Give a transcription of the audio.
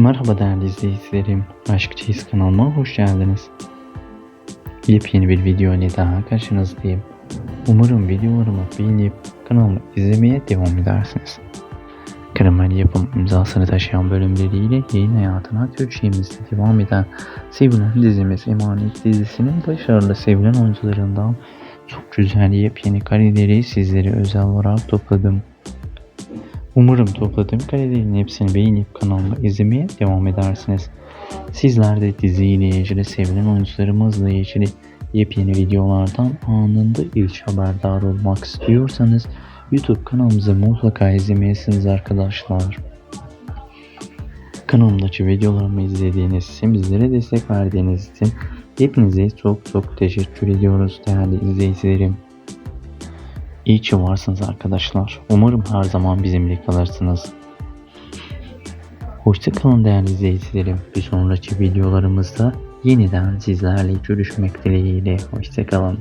Merhaba değerli izleyicilerim. Aşk Çeyiz kanalıma hoş geldiniz. Yepyeni bir video ile daha karşınızdayım. Umarım videolarımı beğenip kanalımı izlemeye devam edersiniz. Karamel yapım imzasını taşıyan bölümleriyle yayın hayatına Türkçemizde devam eden sevilen dizimiz Emanet dizisinin başarılı sevilen oyuncularından çok güzel yepyeni kareleri sizlere özel olarak topladım. Umarım topladığım karelerin hepsini beğenip kanalımı izlemeye devam edersiniz. Sizler de diziyle ilgili sevilen oyuncularımızla ilgili yepyeni videolardan anında ilk haberdar olmak istiyorsanız YouTube kanalımızı mutlaka izlemeyesiniz arkadaşlar. Kanalımdaki videolarımı izlediğiniz için bizlere destek verdiğiniz için hepinize çok çok teşekkür ediyoruz değerli izleyicilerim. İyi ki varsınız arkadaşlar. Umarım her zaman bizimle kalırsınız. Hoşçakalın değerli izleyicilerim. Bir sonraki videolarımızda yeniden sizlerle görüşmek dileğiyle. Hoşçakalın.